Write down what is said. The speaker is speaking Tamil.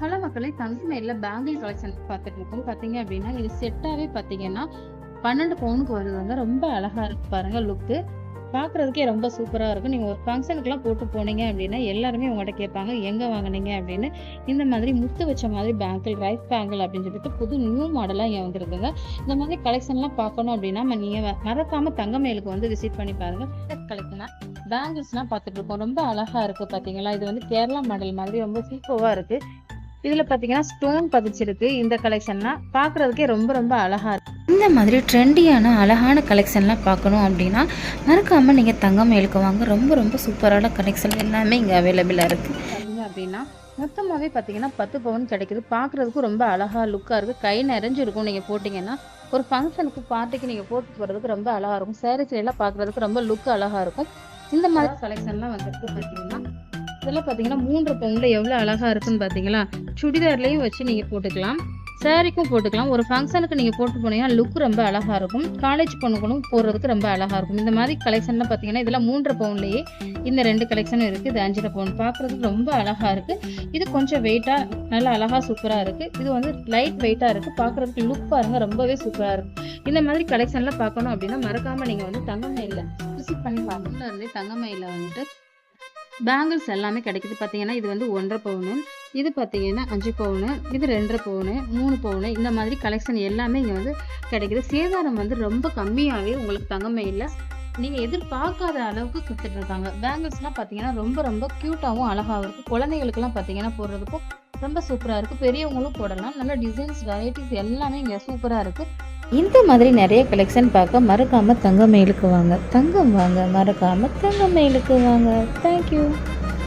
ஹலோ மக்களை தங்கமயில பேங்கிள் கலெக்ஷன் பார்த்துட்டு இருக்கோம். பார்த்தீங்க அப்படின்னா இது செட்டாகவே பார்த்தீங்கன்னா பன்னெண்டு பவுனுக்கு வருதுங்க ரொம்ப அழகா இருக்கு பாருங்க லுக்கு பார்க்கறதுக்கே ரொம்ப சூப்பராக இருக்கும். நீங்கள் ஒரு ஃபங்க்ஷனுக்குலாம் போட்டு போனீங்க அப்படின்னா எல்லாருமே உங்கள்கிட்ட கேட்பாங்க எங்கே வாங்குனீங்க? அப்படின்னு. இந்த மாதிரி முத்து வச்ச மாதிரி பேங்கிள் ரைஸ் பேங்கிள் அப்படின்னு சொல்லிட்டு புது நியூ மாடலாக இங்கே வந்திருக்குங்க. இந்த மாதிரி கலெக்ஷன்லாம் பார்க்கணும் அப்படின்னா நீங்கள் மறக்காமல் வ- வந்து விசிட் பண்ணி பாருங்கள் கலெக்ஷனாக பேங்கிள்ஸ்லாம் பார்த்துட்டு இருக்கோம். ரொம்ப அழகாக இருக்குது பார்த்தீங்களா? இது வந்து கேரளா மாடல் மாதிரி ரொம்ப சூப்பராக இருக்குது இதுல பாத்தீங்கன்னா ஸ்டோன் பதிச்சிருக்கு. இந்த கலெக்ஷன்லாம் பார்க்கிறதுக்கே ரொம்ப ரொம்ப அழகா இருக்கு. இந்த மாதிரி ட்ரெண்டியான அழகான கலெக்ஷன்லாம் பார்க்கணும் அப்படின்னா மறக்காமல் நீங்கள் தங்கமயிலுக்கு வாங்க. ரொம்ப ரொம்ப சூப்பரான கலெக்ஷன் எல்லாமே இங்கே அவைலபிளாக இருக்குது அப்படின்னா மொத்தமாவே பாத்தீங்கன்னா பத்து பவுன் கிடைக்குது. பார்க்கிறதுக்கு ரொம்ப அழகா லுக்கா இருக்கு. கை நிறைஞ்சு இருக்கும் நீங்க போட்டீங்கன்னா ஒரு ஃபங்க்ஷனுக்கு பார்ட்டிக்கு நீங்க போட்டு போறதுக்கு ரொம்ப அழகா இருக்கும். சாரீஸ்ல எல்லாம் பார்க்கிறதுக்கு ரொம்ப லுக் அழகா இருக்கும். இந்த மாதிரி கலெக்ஷன்லாம் வந்துருக்கு பாத்தீங்கன்னா இதெல்லாம் பார்த்தீங்கன்னா மூன்று பவுனில் எவ்வளோ அழகாக இருக்குன்னு பார்த்தீங்களா? சுடிதார்லேயும் வச்சு நீங்கள் போட்டுக்கலாம். சேரீக்கும் போட்டுக்கலாம். ஒரு ஃபங்க்ஷனுக்கு நீங்கள் போட்டு போனீங்கன்னா லுக் ரொம்ப அழகாக இருக்கும். காலேஜ் பொண்ணுகளும் போடுறதுக்கு ரொம்ப அழகாக இருக்கும். இந்த மாதிரி கலெக்ஷன்லாம் பார்த்தீங்கன்னா இதெல்லாம் மூன்று பவுன்லேயே இந்த ரெண்டு கலெக்ஷனும் இருக்குது இது அஞ்சரை பவுன் பார்க்குறதுக்கு ரொம்ப அழகாக இருக்குது இது கொஞ்சம் வெயிட்டாக நல்லா அழகாக சூப்பராக இருக்குது இது வந்து லைட் வெயிட்டாக இருக்குது பார்க்குறதுக்கு லுக் பாருங்கள் ரொம்பவே சூப்பராக இருக்கும் இந்த மாதிரி கலெக்ஷன்லாம் பார்க்கணும் அப்படின்னா மறக்காமல் நீங்கள் வந்து தங்கமயில விசிட் பண்ணி பார்க்கணும். இருந்து தங்கமயில வந்துட்டு பேங்கிள்ஸ் எல்லாமே கிடைக்குது. பார்த்தீங்கன்னா இது வந்து ஒன்றரை பவுனு இது பார்த்தீங்கன்னா அஞ்சு பவுனு இது ரெண்டரை பவுனு மூணு பவுனு இந்த மாதிரி கலெக்ஷன் எல்லாமே இங்கே வந்து கிடைக்குது. சேதாரம் வந்து ரொம்ப கம்மியாகவே உங்களுக்கு தங்கமயில நீங்கள் எதிர்பார்க்காத அளவுக்கு கொடுத்துட்ருக்காங்க பேங்கிள்ஸ்லாம் பார்த்தீங்கன்னா ரொம்ப ரொம்ப க்யூட்டாகவும் அழகாகவும் இருக்கும். குழந்தைகளுக்குலாம் பார்த்தீங்கன்னா போடுறதுக்கும் ரொம்ப சூப்பராக இருக்குது பெரியவங்களும் போடலாம். நல்ல டிசைன்ஸ் வெரைட்டிஸ் எல்லாமே இங்கே சூப்பராக இருக்குது இந்த மாதிரி நிறைய கலெக்ஷன் பார்க்க மறக்காமல் தங்கமயிலுக்கு வாங்க. தங்கம் வாங்க மறக்காமல் தங்கமயிலுக்கு வாங்க. தேங்க்யூ